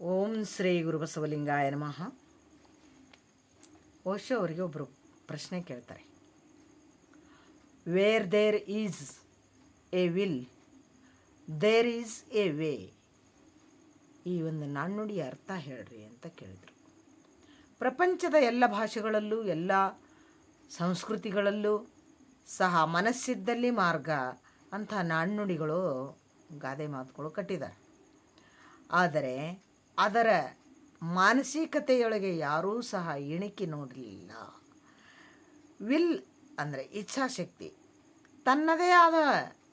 ಓಂ ಶ್ರೀ ಗುರುಬಸವಲಿಂಗಾಯ ನಮಃ. ಓಶೋ ಅವರಿಗೆ ಒಬ್ಬರು ಪ್ರಶ್ನೆ ಕೇಳ್ತಾರೆ. Where there is a will there is a way ಈ ಒಂದು ನಾಣ್ಣುಡಿಯ ಅರ್ಥ ಹೇಳ್ರಿ ಅಂತ ಕೇಳಿದರು. ಪ್ರಪಂಚದ ಎಲ್ಲ ಭಾಷೆಗಳಲ್ಲೂ, ಎಲ್ಲ ಸಂಸ್ಕೃತಿಗಳಲ್ಲೂ ಸಹ ಮನಸ್ಸಿದ್ದಲ್ಲಿ ಮಾರ್ಗ ಅಂಥ ನಾಣ್ಣುಡಿಗಳು ಗಾದೆ ಮಾತುಗಳು ಕಟ್ಟಿದ್ದಾರೆ. ಆದರೆ ಅದರ ಮಾನಸಿಕತೆಯೊಳಗೆ ಯಾರೂ ಸಹ ಇಣಿಕಿ ನೋಡಲಿಲ್ಲ. ವಿಲ್ ಅಂದರೆ ಇಚ್ಛಾಶಕ್ತಿ ತನ್ನದೇ ಆದ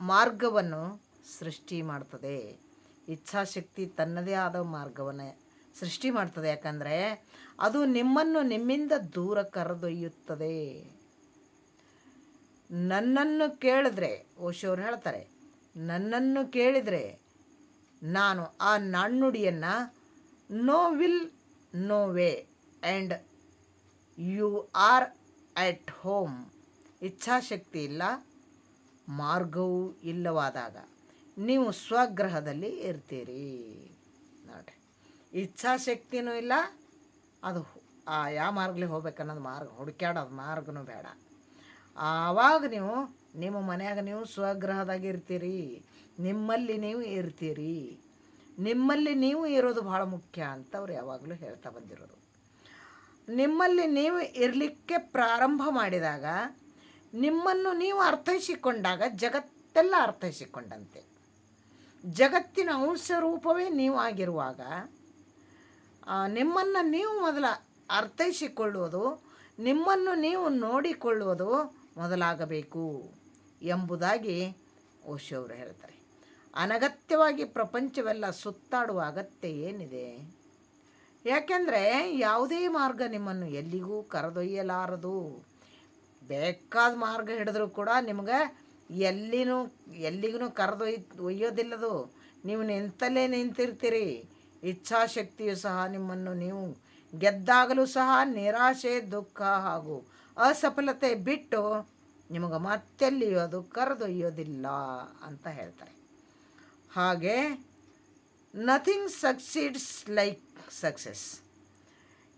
ಮಾರ್ಗವನ್ನು ಸೃಷ್ಟಿ ಮಾಡ್ತದೆ. ಇಚ್ಛಾಶಕ್ತಿ ತನ್ನದೇ ಆದ ಮಾರ್ಗವನ್ನು ಸೃಷ್ಟಿ ಮಾಡ್ತದೆ. ಯಾಕಂದರೆ ಅದು ನಿಮ್ಮನ್ನು ನಿಮ್ಮಿಂದ ದೂರ ಕರೆದೊಯ್ಯುತ್ತದೆ. ನನ್ನನ್ನು ಕೇಳಿದ್ರೆ, ಓಶೋರು ಹೇಳ್ತಾರೆ, ನನ್ನನ್ನು ಕೇಳಿದರೆ ನಾನು ಆ ನಾಣ್ಣುಡಿಯನ್ನು no will no way and you are at home. ಇಚ್ಛಾಶಕ್ತಿ ಇಲ್ಲ, ಮಾರ್ಗವೂ ಇಲ್ಲವಾದಾಗ ನೀವು ಸ್ವಗ್ರಹದಲ್ಲಿ ಇರ್ತೀರಿ. ನೋಡ್ರಿ, ಇಚ್ಛಾಶಕ್ತಿನೂ ಇಲ್ಲ, ಅದು ಆ ಯಾವ ಮಾರ್ಗಲಿ ಹೋಗ್ಬೇಕನ್ನೋದು ಮಾರ್ಗ ಹುಡುಕ್ಯಾಡೋದು ಮಾರ್ಗನೂ ಬೇಡ. ಆವಾಗ ನೀವು, ನಿಮ್ಮ ಮನ್ಯಾಗ ನೀವು ಸ್ವಗ್ರಹದಾಗ ಇರ್ತೀರಿ ನಿಮ್ಮಲ್ಲಿ ನೀವು ಇರ್ತೀರಿ. ನಿಮ್ಮಲ್ಲಿ ನೀವು ಇರೋದು ಭಾಳ ಮುಖ್ಯ ಅಂತ ಅವ್ರು ಯಾವಾಗಲೂ ಹೇಳ್ತಾ ಬಂದಿರೋದು. ನಿಮ್ಮಲ್ಲಿ ನೀವು ಇರಲಿಕ್ಕೆ ಪ್ರಾರಂಭ ಮಾಡಿದಾಗ ನಿಮ್ಮನ್ನು ನೀವು ಅರ್ಥೈಸಿಕೊಂಡಾಗ ಜಗತ್ತೆಲ್ಲ ಅರ್ಥೈಸಿಕೊಂಡಂತೆ. ಜಗತ್ತಿನ ಅಂಶ ರೂಪವೇ ನೀವು ಆಗಿರುವಾಗ ನಿಮ್ಮನ್ನು ನೀವು ಮೊದಲ ಅರ್ಥೈಸಿಕೊಳ್ಳುವುದು, ನಿಮ್ಮನ್ನು ನೀವು ನೋಡಿಕೊಳ್ಳುವುದು ಮೊದಲಾಗಬೇಕು ಎಂಬುದಾಗಿ ಓಶೋವರು ಹೇಳ್ತಾರೆ. ಅನಗತ್ಯವಾಗಿ ಪ್ರಪಂಚವೆಲ್ಲ ಸುತ್ತಾಡುವ ಅಗತ್ಯ ಏನಿದೆ? ಯಾಕೆಂದರೆ ಯಾವುದೇ ಮಾರ್ಗ ನಿಮ್ಮನ್ನು ಎಲ್ಲಿಗೂ ಕರೆದೊಯ್ಯಲಾರದು. ಬೇಕಾದ ಮಾರ್ಗ ಹಿಡಿದ್ರೂ ಕೂಡ ನಿಮ್ಗೆ ಎಲ್ಲಿನೂ, ಎಲ್ಲಿಗೂ ಕರೆದೊಯ್, ಒಯ್ಯೋದಿಲ್ಲದು. ನೀವು ನಿಂತಲ್ಲೇ ನಿಂತಿರ್ತೀರಿ. ಇಚ್ಛಾಶಕ್ತಿಯು ಸಹ ನಿಮ್ಮನ್ನು ನೀವು ಗೆದ್ದಾಗಲೂ ಸಹ ನಿರಾಶೆ, ದುಃಖ ಹಾಗೂ ಅಸಫಲತೆ ಬಿಟ್ಟು ನಿಮಗೆ ಮತ್ತೆಲ್ಲಿಯೂ ಅದು ಕರೆದೊಯ್ಯೋದಿಲ್ಲ ಅಂತ ಹೇಳ್ತಾರೆ. ಹಾಗೆ ನಥಿಂಗ್ ಸಕ್ಸೀಡ್ಸ್ ಲೈಕ್ ಸಕ್ಸಸ್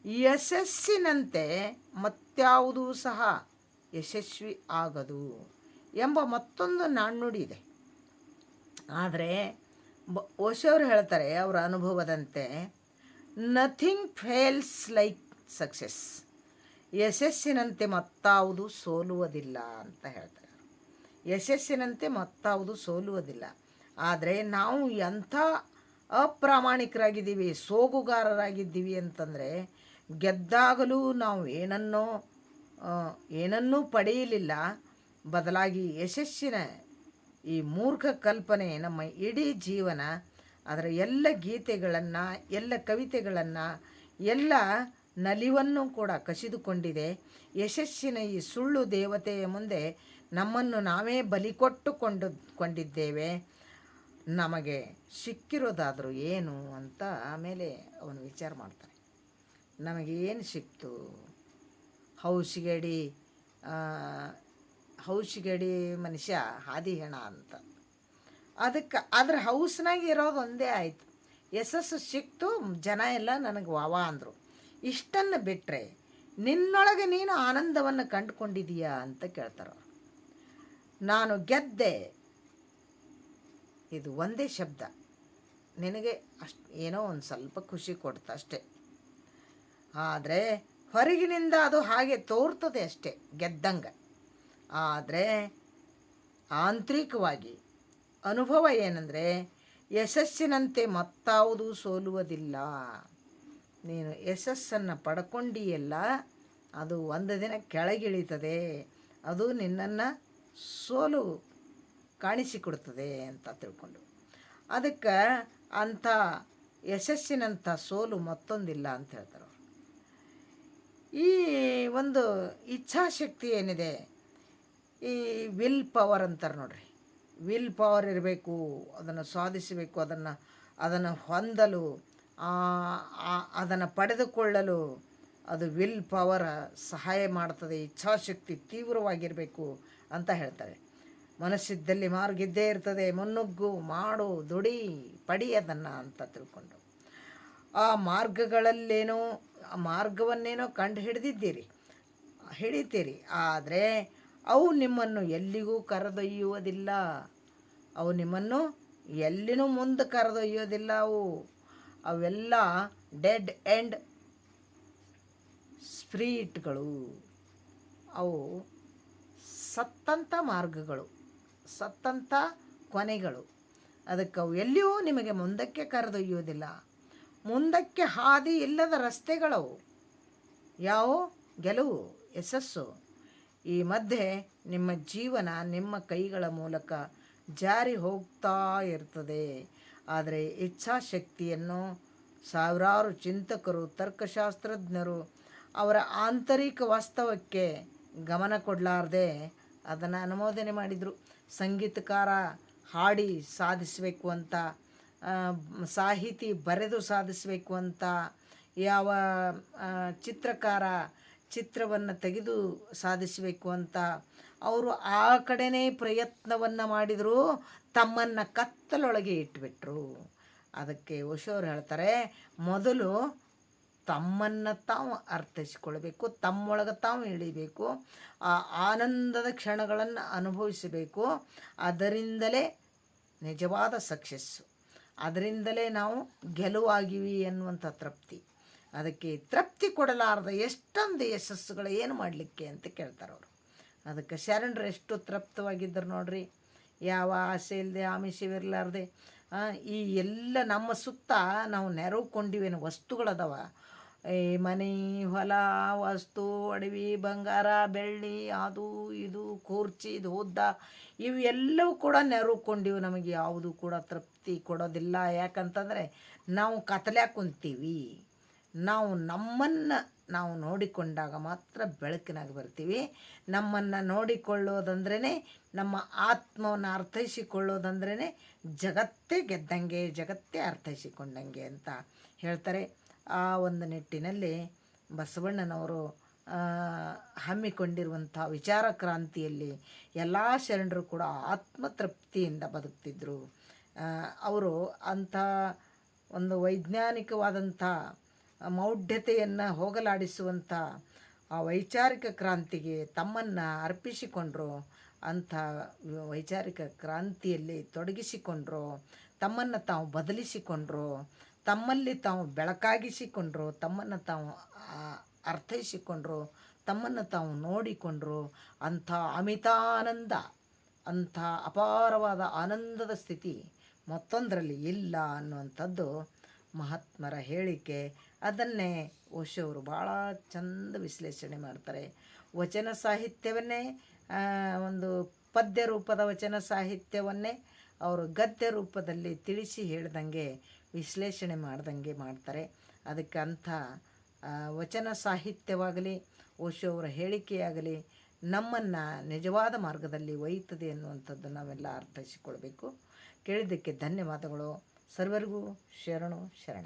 ಯಶಸ್ಸಿನಂತೆ ಮತ್ಯಾವುದೂ ಸಹ ಯಶಸ್ವಿ ಆಗದು ಎಂಬ ಮತ್ತೊಂದು ನಾಣ್ಣುಡಿ ಇದೆ. ಆದರೆ ಬ ಹೇಳ್ತಾರೆ ಅವರ ಅನುಭವದಂತೆ ನಥಿಂಗ್ ಫೇಲ್ಸ್ ಲೈಕ್ ಸಕ್ಸಸ್ ಯಶಸ್ಸಿನಂತೆ ಮತ್ತಾವುದು ಸೋಲುವುದಿಲ್ಲ ಅಂತ ಹೇಳ್ತಾರೆ. ಯಶಸ್ಸಿನಂತೆ ಮತ್ತಾವುದು ಸೋಲುವುದಿಲ್ಲ. ಆದರೆ ನಾವು ಎಂಥ ಅಪ್ರಾಮಾಣಿಕರಾಗಿದ್ದೀವಿ, ಸೋಗುಗಾರರಾಗಿದ್ದೀವಿ ಅಂತಂದರೆ ಗೆದ್ದಾಗಲೂ ನಾವು ಏನನ್ನೋ ಏನನ್ನೂ ಪಡೆಯಲಿಲ್ಲ. ಬದಲಾಗಿ ಯಶಸ್ಸಿನ ಈ ಮೂರ್ಖ ಕಲ್ಪನೆ ನಮ್ಮ ಇಡೀ ಜೀವನ, ಅದರ ಎಲ್ಲ ಗೀತೆಗಳನ್ನು, ಎಲ್ಲ ಕವಿತೆಗಳನ್ನು, ಎಲ್ಲ ನಲಿವನ್ನು ಕೂಡ ಕಸಿದುಕೊಂಡಿದೆ. ಯಶಸ್ಸಿನ ಈ ಸುಳ್ಳು ದೇವತೆಯ ಮುಂದೆ ನಮ್ಮನ್ನು ನಾವೇ ಬಲಿಕೊಟ್ಟುಕೊಂಡು ಕೊಂಡಿದ್ದೇವೆ. ನಮಗೆ ಸಿಕ್ಕಿರೋದಾದರೂ ಏನು ಅಂತ ಆಮೇಲೆ ಅವನು ವಿಚಾರ ಮಾಡ್ತಾನೆ. ನಮಗೆ ಏನು ಸಿಕ್ತು? ಹೌಸಿಗಡಿ ಹೌಸಿಗಡಿ ಮನುಷ್ಯ ಹಾದಿ ಹೆಣ ಅಂತ. ಅದಕ್ಕೆ, ಅದ್ರ ಹೌಸ್ನಾಗ ಇರೋದು ಒಂದೇ ಆಯಿತು. ಯಶಸ್ಸು ಸಿಕ್ತು, ಜನ ಎಲ್ಲ ನನಗೆ ವಾವ ಅಂದರು. ಇಷ್ಟನ್ನು ಬಿಟ್ಟರೆ ನಿನ್ನೊಳಗೆ ನೀನು ಆನಂದವನ್ನು ಕಂಡುಕೊಂಡಿದೀಯಾ ಅಂತ ಕೇಳ್ತಾರೆ ನಾನು ಗೆದ್ದೆ ಇದು ಒಂದೇ ಶಬ್ದ. ನಿನಗೆ ಅಷ್ಟು ಏನೋ ಒಂದು ಸ್ವಲ್ಪ ಖುಷಿ ಕೊಡ್ತ ಅಷ್ಟೆ. ಆದರೆ ಹೊರಗಿನಿಂದ ಅದು ಹಾಗೆ ತೋರ್ತದೆ ಅಷ್ಟೆ, ಗೆದ್ದಂಗೆ. ಆದರೆ ಆಂತರಿಕವಾಗಿ ಅನುಭವ ಏನಂದರೆ, ಯಶಸ್ಸಿನಂತೆ ಮತ್ತಾವುದು ಸೋಲುವುದಿಲ್ಲ. ನೀನು ಯಶಸ್ಸನ್ನು ಪಡ್ಕೊಂಡಿಯಲ್ಲ, ಅದು ಒಂದು ದಿನ ಕೆಳಗಿಳಿತದೆ. ಅದು ನಿನ್ನನ್ನು ಸೋಲು ಕಾಣಿಸಿಕೊಡ್ತದೆ ಅಂತ ತಿಳ್ಕೊಂಡು ಅದಕ್ಕೆ ಅಂಥ ಯಶಸ್ಸಿನಂಥ ಸೋಲು ಮತ್ತೊಂದಿಲ್ಲ ಅಂತ ಹೇಳ್ತಾರೆ ಈ ಒಂದು ಇಚ್ಛಾಶಕ್ತಿ ಏನಿದೆ? ಈ ವಿಲ್ ಪವರ್ ಅಂತಾರೆ ನೋಡ್ರಿ. ವಿಲ್ ಪವರ್ ಇರಬೇಕು, ಅದನ್ನು ಸಾಧಿಸಬೇಕು, ಅದನ್ನು ಅದನ್ನು ಹೊಂದಲು ಅದನ್ನು ಪಡೆದುಕೊಳ್ಳಲು ಅದು ವಿಲ್ ಪವರ್ ಸಹಾಯ ಮಾಡ್ತದೆ, ಇಚ್ಛಾಶಕ್ತಿ ತೀವ್ರವಾಗಿರಬೇಕು ಅಂತ ಹೇಳ್ತಾರೆ. ಮನಸ್ಸಿದ್ದಲ್ಲಿ ಮಾರ್ಗಿದ್ದೇ ಇರ್ತದೆ. ಮುನ್ನುಗ್ಗು ಮಾಡು, ದುಡಿ, ಪಡಿ ಅದನ್ನು ಅಂತ ತಿಳ್ಕೊಂಡು. ಆ ಮಾರ್ಗಗಳಲ್ಲೇನೋ, ಆ ಮಾರ್ಗವನ್ನೇನೋ ಕಂಡು ಹಿಡಿದಿದ್ದೀರಿ. ಹಿಡಿತೀರಿ. ಆದರೆ ಅವು ನಿಮ್ಮನ್ನು ಎಲ್ಲಿಗೂ ಕರೆದೊಯ್ಯುವುದಿಲ್ಲ. ಅವು ನಿಮ್ಮನ್ನು ಎಲ್ಲಿನೂ ಮುಂದೆ ಕರೆದೊಯ್ಯೋದಿಲ್ಲ ಅವು. ಅವೆಲ್ಲ ಡೆಡ್ ಎಂಡ್ ಸ್ಪ್ರೀಟ್ಗಳು. ಅವು ಸತ್ತಂಥ ಮಾರ್ಗಗಳು. ಸತ್ತಂಥ ಕೊನೆಗಳು. ಅದಕ್ಕೆ ಅವು ಎಲ್ಲಿಯೂ ನಿಮಗೆ ಮುಂದಕ್ಕೆ ಕರೆದೊಯ್ಯುವುದಿಲ್ಲ. ಮುಂದಕ್ಕೆ ಹಾದಿ ಇಲ್ಲದ ರಸ್ತೆಗಳವು. ಯಾವ? ಗೆಲುವು, ಯಶಸ್ಸು. ಈ ಮಧ್ಯೆ ನಿಮ್ಮ ಜೀವನ ನಿಮ್ಮ ಕೈಗಳ ಮೂಲಕ ಜಾರಿ ಹೋಗ್ತಾ ಇರ್ತದೆ. ಆದರೆ ಇಚ್ಛಾಶಕ್ತಿಯನ್ನು ಸಾವಿರಾರು ಚಿಂತಕರು, ತರ್ಕಶಾಸ್ತ್ರಜ್ಞರು ಅವರ ಆಂತರಿಕ ವಾಸ್ತವಕ್ಕೆ ಗಮನ ಕೊಡಲಾರ್ದೆ ಅದನ್ನು ಅನುಮೋದನೆ ಮಾಡಿದರು. ಸಂಗೀತಕಾರ ಹಾಡಿ ಸಾಧಿಸಬೇಕು ಅಂತ ಸಾಹಿತಿ ಬರೆದು ಸಾಧಿಸಬೇಕು ಅಂತ ಯಾವ ಚಿತ್ರಕಾರ ಚಿತ್ರವನ್ನು ತೆಗೆದು ಸಾಧಿಸಬೇಕು ಅಂತ ಅವರು ಆ ಕಡೆನೇ ಪ್ರಯತ್ನವನ್ನು ಮಾಡಿದರು. ತಮ್ಮನ್ನು ಕತ್ತಲೊಳಗೆ ಇಟ್ಬಿಟ್ರು. ಅದಕ್ಕೆ ಓಶೋರು ಹೇಳ್ತಾರೆ, ಮೊದಲು ತಮ್ಮನ್ನು ತಾವು ಅರ್ಥೈಸಿಕೊಳ್ಬೇಕು, ತಮ್ಮೊಳಗೆ ತಾವು ಇಳಿಬೇಕು, ಆ ಆನಂದದ ಕ್ಷಣಗಳನ್ನು ಅನುಭವಿಸಬೇಕು. ಅದರಿಂದಲೇ ನಿಜವಾದ ಸಕ್ಸಸ್ಸು ಅದರಿಂದಲೇ ನಾವು ಗೆಲುವಾಗಿವಿ ಎನ್ನುವಂಥ ತೃಪ್ತಿ. ಅದಕ್ಕೆ ತೃಪ್ತಿ ಕೊಡಲಾರದ ಎಷ್ಟೊಂದು ಯಶಸ್ಸುಗಳು ಏನು ಮಾಡಲಿಕ್ಕೆ ಅಂತ ಕೇಳ್ತಾರೆ ಅವರು. ಅದಕ್ಕೆ ಶರಣರು ಎಷ್ಟು ತೃಪ್ತವಾಗಿದ್ದರು ನೋಡ್ರಿ. ಯಾವ ಆಸೆ ಇಲ್ಲದೆ ಆಮಿಷವಿರಲಾರ್ದೆ ಈ ಎಲ್ಲ ನಮ್ಮ ಸುತ್ತ ನಾವು ನೆರವು ಕೊಂಡಿವೇನು, ವಸ್ತುಗಳದವ. ಈ ಮನೆ, ಹೊಲ, ವಸ್ತು, ಅಡವಿ, ಬಂಗಾರ, ಬೆಳ್ಳಿ, ಅದು, ಇದು, ಕೂರ್ಚಿ ಉದ್ದ ಇವು ಎಲ್ಲವೂ ಕೂಡ ನೆರವುಕೊಂಡಿವು. ನಮಗೆ ಯಾವುದು ಕೂಡ ತೃಪ್ತಿ ಕೊಡೋದಿಲ್ಲ. ಯಾಕಂತಂದರೆ ನಾವು ಕತ್ಲ್ಯಾಗ ಕುಂತೀವಿ. ನಾವು ನಮ್ಮನ್ನು ನಾವು ನೋಡಿಕೊಂಡಾಗ ಮಾತ್ರ ಬೆಳಕಿನಾಗ ಬರ್ತೀವಿ. ನಮ್ಮನ್ನು ನೋಡಿಕೊಳ್ಳೋದಂದ್ರೇ ನಮ್ಮ ಆತ್ಮವನ್ನು ಅರ್ಥೈಸಿಕೊಳ್ಳೋದಂದ್ರೇ ಜಗತ್ತೇ ಗೆದ್ದಂಗೆ, ಜಗತ್ತೇ ಅರ್ಥೈಸಿಕೊಂಡಂಗೆ ಅಂತ ಹೇಳ್ತಾರೆ. ಆ ಒಂದು ನಿಟ್ಟಿನಲ್ಲಿ ಬಸವಣ್ಣನವರು ಹಮ್ಮಿಕೊಂಡಿರುವಂಥ ವಿಚಾರ ಕ್ರಾಂತಿಯಲ್ಲಿ ಎಲ್ಲ ಶರಣರು ಕೂಡ ಆತ್ಮತೃಪ್ತಿಯಿಂದ ಬದುಕ್ತಿದ್ದರು ಅವರು ಅಂಥ ಒಂದು ವೈಜ್ಞಾನಿಕವಾದಂಥ ಮೌಢ್ಯತೆಯನ್ನು ಹೋಗಲಾಡಿಸುವಂಥ ಆ ವೈಚಾರಿಕ ಕ್ರಾಂತಿಗೆ ತಮ್ಮನ್ನು ಅರ್ಪಿಸಿಕೊಂಡ್ರು, ಅಂಥ ವೈಚಾರಿಕ ಕ್ರಾಂತಿಯಲ್ಲಿ ತೊಡಗಿಸಿಕೊಂಡ್ರು, ತಮ್ಮನ್ನು ತಾವು ಬದಲಿಸಿಕೊಂಡ್ರು ತಮ್ಮಲ್ಲಿ ತಾವು ಬೆಳಕಾಗಿಸಿಕೊಂಡ್ರು, ತಮ್ಮನ್ನು ತಾವು ಅರ್ಥೈಸಿಕೊಂಡ್ರು, ತಮ್ಮನ್ನು ತಾವು ನೋಡಿಕೊಂಡ್ರು, ಅಂಥ ಅಮಿತಾನಂದ, ಅಂಥ ಅಪಾರವಾದ ಆನಂದದ ಸ್ಥಿತಿ ಮತ್ತೊಂದರಲ್ಲಿ ಇಲ್ಲ ಅನ್ನುವಂಥದ್ದು ಮಹಾತ್ಮರ ಹೇಳಿಕೆ. ಅದನ್ನೇ ಓಶೋರು ಭಾಳ ಚಂದ ವಿಶ್ಲೇಷಣೆ ಮಾಡ್ತಾರೆ. ವಚನ ಸಾಹಿತ್ಯವನ್ನೇ ಒಂದು ಪದ್ಯ ರೂಪದ ವಚನ ಸಾಹಿತ್ಯವನ್ನೇ ಅವರು ಗದ್ಯ ರೂಪದಲ್ಲಿ ತಿಳಿಸಿ ಹೇಳ್ದಂಗೆ ವಿಶ್ಲೇಷಣೆ ಮಾಡ್ದಂಗೆ ಮಾಡ್ತಾರೆ. ಅದಕ್ಕಂಥ ವಚನ ಸಾಹಿತ್ಯವಾಗಲಿ, ಓಶೋ ಅವರ ಹೇಳಿಕೆಯಾಗಲಿ, ನಮ್ಮನ್ನು ನಿಜವಾದ ಮಾರ್ಗದಲ್ಲಿ ಒಯ್ಯುತ್ತದೆ ಅನ್ನುವಂಥದ್ದು ನಾವೆಲ್ಲ ಅರ್ಥೈಸಿಕೊಳ್ಬೇಕು. ಕೇಳಿದ್ದಕ್ಕೆ ಧನ್ಯವಾದಗಳು. ಸರ್ವರಿಗೂ ಶರಣು ಶರಣ